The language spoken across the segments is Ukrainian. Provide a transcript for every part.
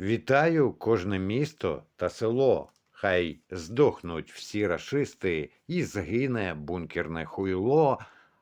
Вітаю кожне місто та село. Хай здохнуть всі рашисти і згине бункерне хуйло.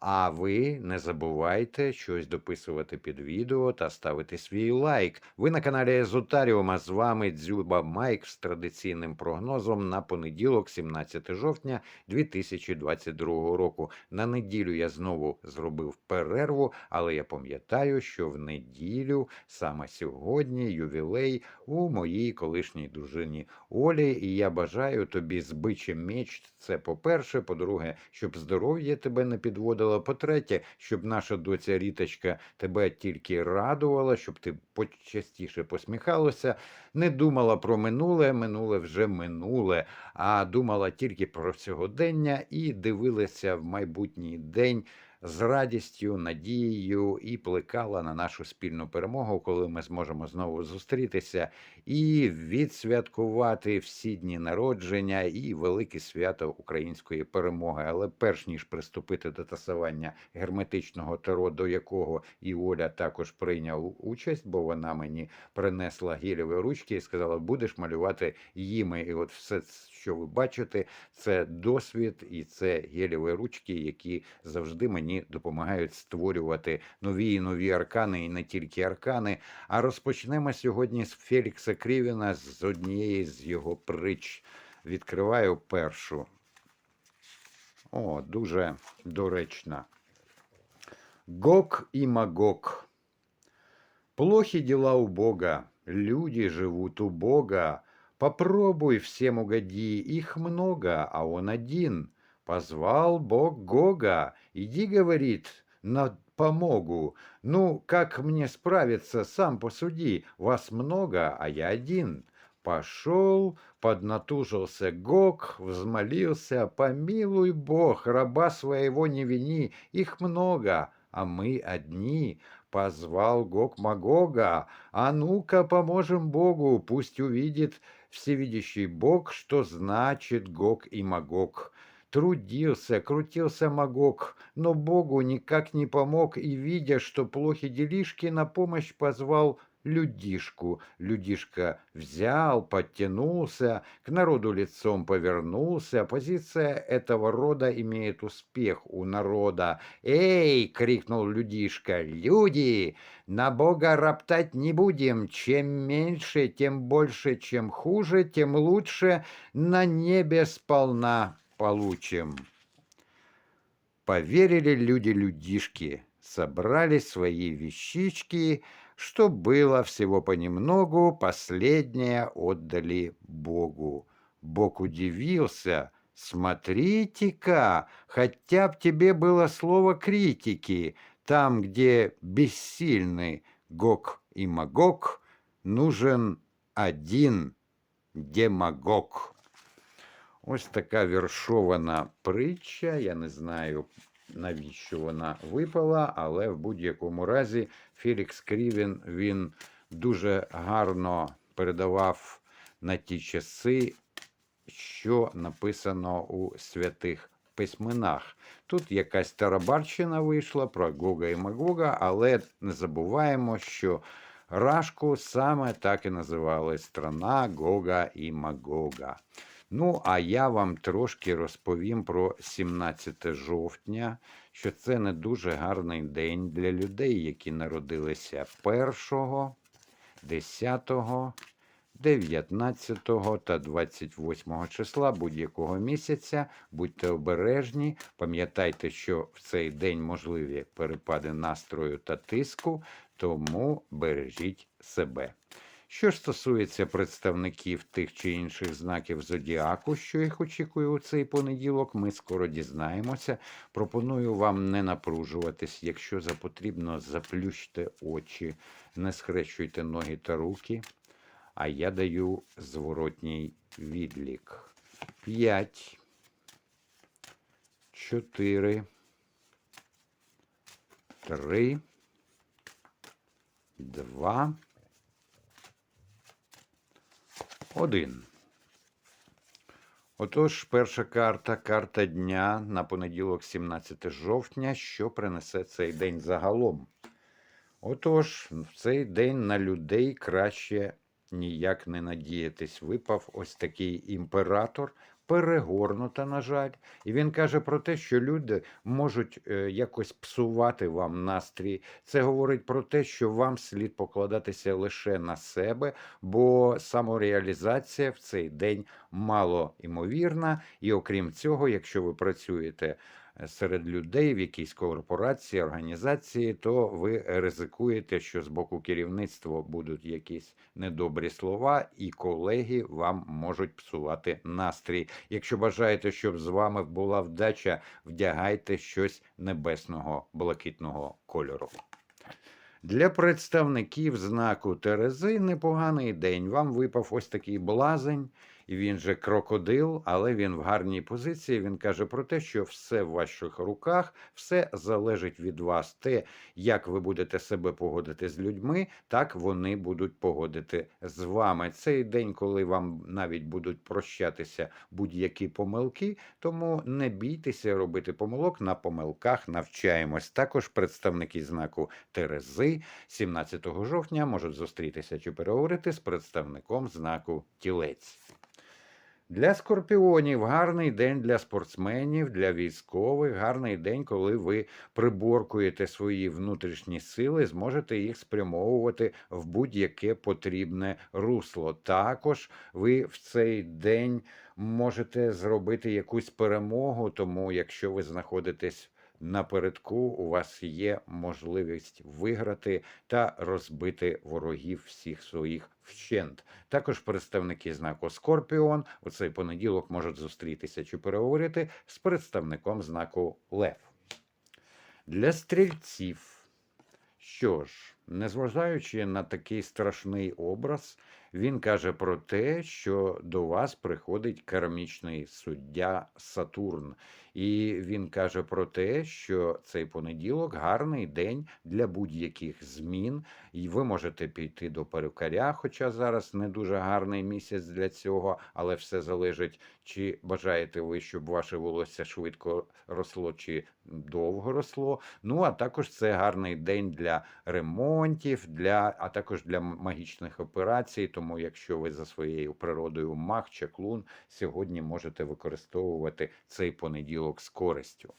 А ви не забувайте щось дописувати під відео та ставити свій лайк. Ви на каналі Езотаріума. З вами Дзюба Майк з традиційним прогнозом на понеділок, 17 жовтня 2022 року. На неділю я знову зробив перерву, але я пам'ятаю, що в неділю саме сьогодні ювілей у моїй колишній дружині Олі, і я бажаю тобі з бичим меч. Це по-перше, по-друге, щоб здоров'я тебе не підводило. По-третє, щоб наша доця Ріточка тебе тільки радувала, щоб ти почастіше посміхалася, не думала про минуле, минуле вже минуле, а думала тільки про сьогодення і дивилася в майбутній день з радістю, надією і плекала на нашу спільну перемогу, коли ми зможемо знову зустрітися і відсвяткувати всі дні народження і велике свято української перемоги. Але перш ніж приступити до тасування герметичного таро, до якого і Оля також прийняв участь, бо вона мені принесла гелеві ручки і сказала, будеш малювати їми. І от все, що ви бачите, це досвід і це гелеві ручки, які завжди мені допомагають створювати нові і нові аркани, і не тільки аркани. А розпочнемо сьогодні з Фелікса Крівіна з однієї з його притч. Відкриваю першу. О, дуже доречна. Гог и Магог. Плохи дела у Бога, люди живут у Бога. Попробуй всем угоди, их много, а он один. Позвал Бог Гога, иди, говорит, на помогу. Ну, как мне справиться, сам посуди, вас много, а я один. Пошел, поднатужился Гог, взмолился, помилуй Бог, раба своего не вини, их много, а мы одни. Позвал Гог Магога, а ну-ка поможем Богу, пусть увидит всевидящий Бог, что значит Гог и Магог. Трудился, крутился Магог, но Богу никак не помог, и, видя, что плохи делишки, на помощь позвал людишку. Людишка взял, подтянулся, к народу лицом повернулся. Позиция этого рода имеет успех у народа. «Эй!» — крикнул людишка. «Люди! На Бога роптать не будем. Чем меньше, тем больше, чем хуже, тем лучше. На небе сполна получим». Поверили люди-людишки, собрали свои вещички, что было всего понемногу, последнее отдали Богу. Бог удивился, смотрите-ка, хотя б тебе было слово критики, там, где бессильны Гог и Магог, нужен один демагог. Ось така віршована притча. Я не знаю, навіщо вона випала, але в будь-якому разі Фелікс Крівін він дуже гарно передавав на ті часи, що написано у святих письменах. Тут якась тарабарщина вийшла про Гога і Магога, але не забуваємо, що Рашку саме так і називали страна Гога і Магога. Ну, а я вам трошки розповім про 17 жовтня, що це не дуже гарний день для людей, які народилися 1, 10, 19 та 28 числа будь-якого місяця. Будьте обережні, пам'ятайте, що в цей день можливі перепади настрою та тиску, тому бережіть себе. Що стосується представників тих чи інших знаків зодіаку, що їх очікує у цей понеділок, ми скоро дізнаємося. Пропоную вам не напружуватись, якщо за потрібно, заплющте очі, не схрещуйте ноги та руки. А я даю зворотній відлік. П'ять, чотири, три, два. Один. Отож, перша карта, карта дня на понеділок, 17 жовтня, що принесе цей день загалом. Отож, в цей день на людей краще ніяк не надіятись. Випав ось такий імператор, перегорнута, на жаль. І він каже про те, що люди можуть е, якось псувати вам настрій. Це говорить про те, що вам слід покладатися лише на себе, бо самореалізація в цей день мало імовірна. І окрім цього, якщо ви працюєте серед людей в якійсь корпорації, організації, то ви ризикуєте, що з боку керівництва будуть якісь недобрі слова, і колеги вам можуть псувати настрій. Якщо бажаєте, щоб з вами була вдача, вдягайте щось небесного блакитного кольору. Для представників знаку Терези непоганий день. Вам випав ось такий блазень, і він же крокодил, але він в гарній позиції. Він каже про те, що все в ваших руках, все залежить від вас. Те, як ви будете себе погодити з людьми, так вони будуть погодити з вами. Цей день, коли вам навіть будуть прощатися будь-які помилки, тому не бійтеся робити помилок. На помилках навчаємось. Також представники знаку Терези 17 жовтня можуть зустрітися чи переговорити з представником знаку Тілець. Для скорпіонів гарний день для спортсменів, для військових, гарний день, коли ви приборкуєте свої внутрішні сили, зможете їх спрямовувати в будь-яке потрібне русло. Також ви в цей день можете зробити якусь перемогу, тому якщо ви знаходитесь напередку, у вас є можливість виграти та розбити ворогів всіх своїх вщент. Також представники знаку Скорпіон у цей понеділок можуть зустрітися чи переговорити з представником знаку Лев. Для стрільців. Що ж, незважаючи на такий страшний образ, він каже про те, що до вас приходить кармічний суддя Сатурн. І він каже про те, що цей понеділок гарний день для будь-яких змін, і ви можете піти до перукаря, хоча зараз не дуже гарний місяць для цього, але все залежить, чи бажаєте ви, щоб ваше волосся швидко росло, чи довго росло. Ну а також це гарний день для ремонтів, для а також для магічних операцій. Тому, якщо ви за своєю природою маг, чаклун, сьогодні можете використовувати цей понеділок з користю.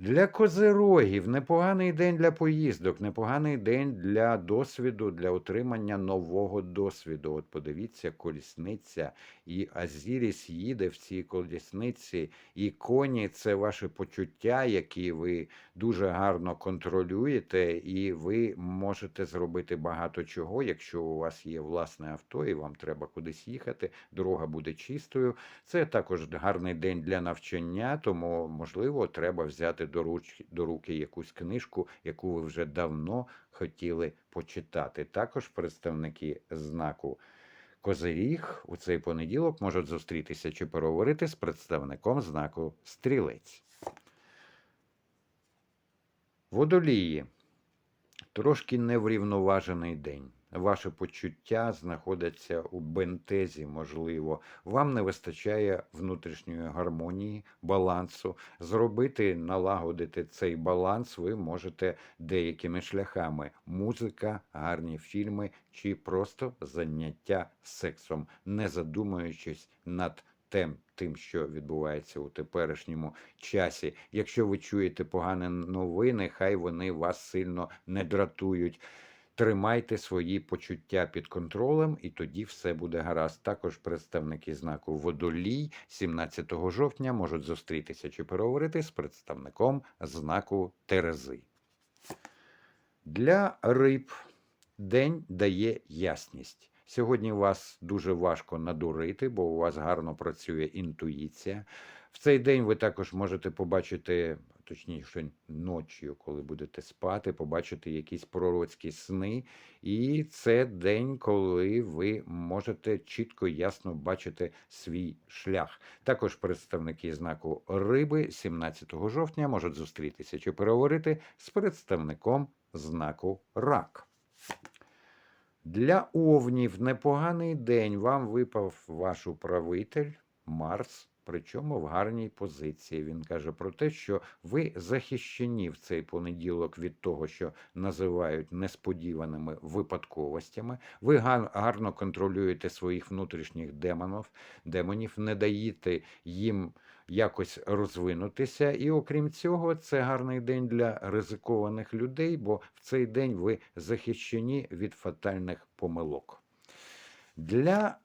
Для козирогів непоганий день для поїздок, непоганий день для досвіду, для отримання нового досвіду. От подивіться, колісниця і Азіріс їде в цій колісниці, і коні це ваші почуття, які ви дуже гарно контролюєте, і ви можете зробити багато чого, якщо у вас є власне авто, і вам треба кудись їхати. Дорога буде чистою. Це також гарний день для навчання, тому можливо треба взяти до руч, до руки якусь книжку, яку ви вже давно хотіли почитати. Також представники знаку. Козиріг у цей понеділок можуть зустрітися чи переговорити з представником знаку Стрілець. Водолії. Трошки неврівноважений день. Ваше почуття знаходяться у бентезі, можливо. Вам не вистачає внутрішньої гармонії, балансу. Зробити, налагодити цей баланс ви можете деякими шляхами: музика, гарні фільми чи просто заняття сексом, не задумуючись над тем, тим, що відбувається у теперішньому часі. Якщо ви чуєте погані новини, хай вони вас сильно не дратують. Тримайте свої почуття під контролем, і тоді все буде гаразд. Також представники знаку Водолій 17 жовтня можуть зустрітися чи переговорити з представником знаку Терези. Для риб день дає ясність. Сьогодні вас дуже важко надурити, бо у вас гарно працює інтуїція. В цей день ви також можете побачити, точніше, ночі, коли будете спати, побачити якісь пророцькі сни. І це день, коли ви можете чітко ясно бачити свій шлях. Також представники знаку риби 17 жовтня можуть зустрітися чи переговорити з представником знаку рак. Для овнів непоганий день. Вам випав ваш управитель Марс, причому в гарній позиції. Він каже про те, що ви захищені в цей понеділок від того, що називають несподіваними випадковостями. Ви гар- гарно контролюєте своїх внутрішніх демонів, демонів, не даєте їм якось розвинутися. І окрім цього, це гарний день для ризикованих людей, бо в цей день ви захищені від фатальних помилок. Для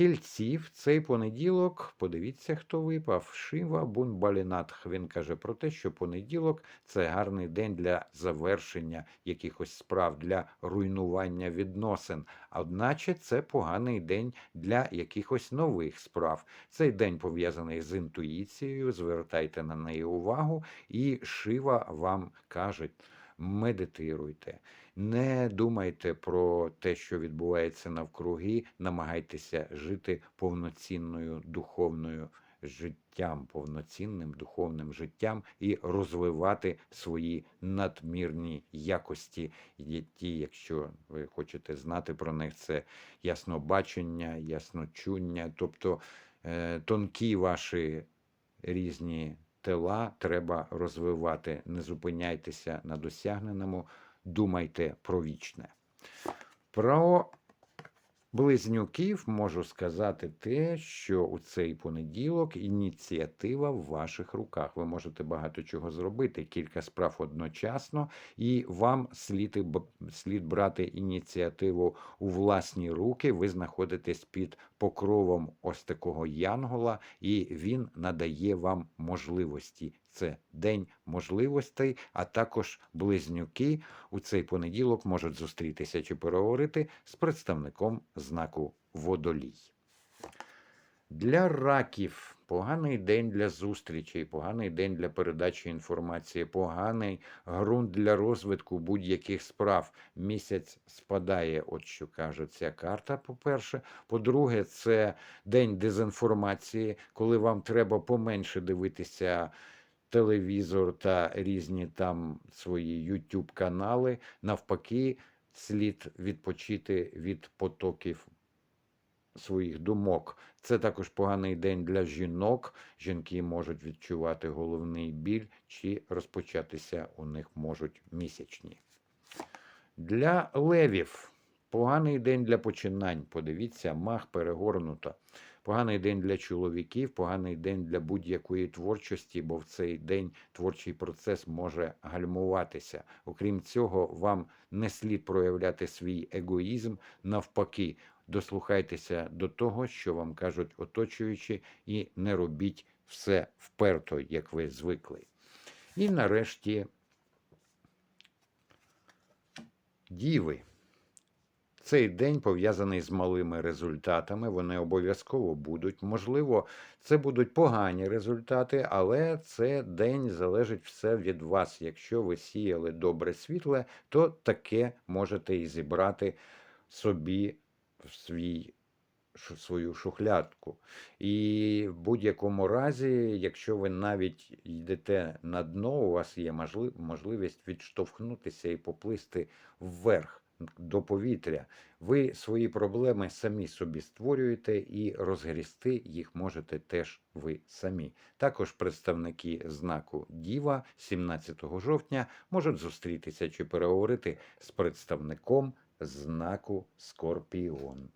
тільців цей понеділок, подивіться, хто випав. Шива Бунбалінатх. Він каже про те, що понеділок це гарний день для завершення якихось справ, для руйнування відносин. Одначе це поганий день для якихось нових справ. Цей день пов'язаний з інтуїцією. Звертайте на неї увагу, і Шива вам каже. Медитируйте, не думайте про те, що відбувається навкруги, намагайтеся жити повноцінною духовною життям, повноцінним духовним життям і розвивати свої надмірні якості. Ті, якщо ви хочете знати про них, це яснобачення, ясночуння, тобто е, тонкі ваші різні тела треба розвивати. Не зупиняйтеся на досягненому, думайте про вічне. Про близнюків можу сказати те, що у цей понеділок ініціатива в ваших руках. Ви можете багато чого зробити, кілька справ одночасно, і вам слід, слід брати ініціативу у власні руки. Ви знаходитесь під покровом ось такого янгола, і він надає вам можливості. Це день можливостей, а також близнюки у цей понеділок можуть зустрітися чи переговорити з представником знаку водолій. Для раків поганий день для зустрічей, поганий день для передачі інформації, поганий ґрунт для розвитку будь-яких справ. Місяць спадає, от що каже ця карта. По-перше, по-друге, це день дезінформації, коли вам треба поменше дивитися телевізор та різні там свої YouTube канали. Навпаки, слід відпочити від потоків своїх думок. Це також поганий день для жінок. Жінки можуть відчувати головний біль чи розпочатися у них можуть місячні. Для левів поганий день для починань. Подивіться, мах перегорнуто. Поганий день для чоловіків, поганий день для будь-якої творчості, бо в цей день творчий процес може гальмуватися. Окрім цього, вам не слід проявляти свій егоїзм. Навпаки, дослухайтеся до того, що вам кажуть оточуючі, і не робіть все вперто, як ви звикли. І нарешті діви. Цей день пов'язаний з малими результатами. Вони обов'язково будуть. Можливо, це будуть погані результати, але це день залежить все від вас. Якщо ви сіяли добре світле, то таке можете і зібрати собі в свій свою шухлядку. І в будь-якому разі, якщо ви навіть йдете на дно, у вас є можливість відштовхнутися і поплисти вверх до повітря. Ви свої проблеми самі собі створюєте і розгрісти їх можете теж ви самі. Також представники знаку Діва 17 жовтня можуть зустрітися чи переговорити з представником знаку Скорпіон.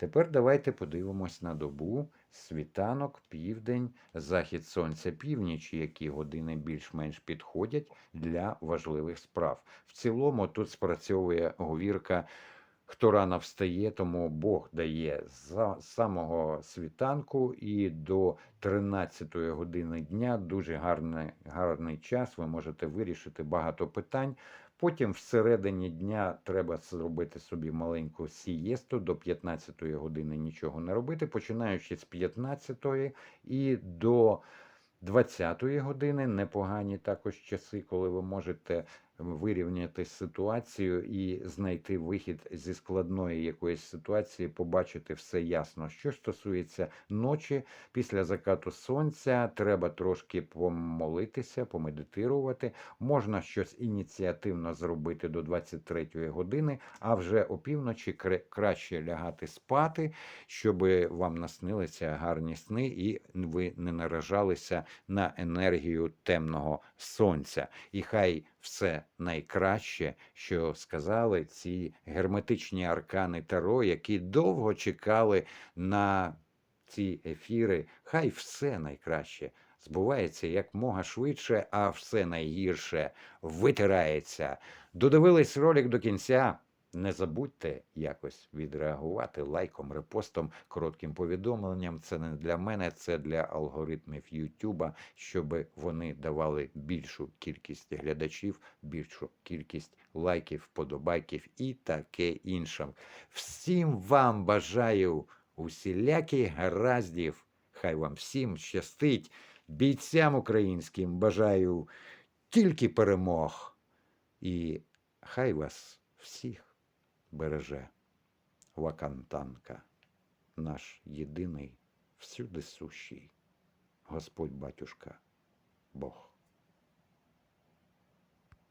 Тепер давайте подивимось на добу. Світанок, південь, захід сонця, північ, які години більш-менш підходять для важливих справ. В цілому тут спрацьовує говірка. Хто рано встає, тому Бог дає за самого світанку і до 13 години дня дуже гарний, гарний час. Ви можете вирішити багато питань. Потім всередині дня треба зробити собі маленьку сієсту до 15 години нічого не робити, починаючи з 15 і до 20 години непогані також часи, коли ви можете вирівняти ситуацію і знайти вихід зі складної якоїсь ситуації, побачити все ясно. Що стосується ночі, після закату сонця треба трошки помолитися, помедитирувати. Можна щось ініціативно зробити до 23 години, а вже опівночі краще лягати спати, щоб вам наснилися гарні сни і ви не наражалися на енергію темного сонця. І хай все найкраще, що сказали ці герметичні аркани Таро, які довго чекали на ці ефіри. Хай все найкраще збувається як мога швидше, а все найгірше витирається. Додивились ролик до кінця. Не забудьте якось відреагувати лайком, репостом, коротким повідомленням. Це не для мене, це для алгоритмів Ютуба, щоб вони давали більшу кількість глядачів, більшу кількість лайків, вподобайків і таке інше. Всім вам бажаю усіляких гараздів. Хай вам всім щастить. Бійцям українським бажаю тільки перемог. І хай вас всіх береже Вакантанка, наш єдиний всюди сущий, Господь батюшка, Бог.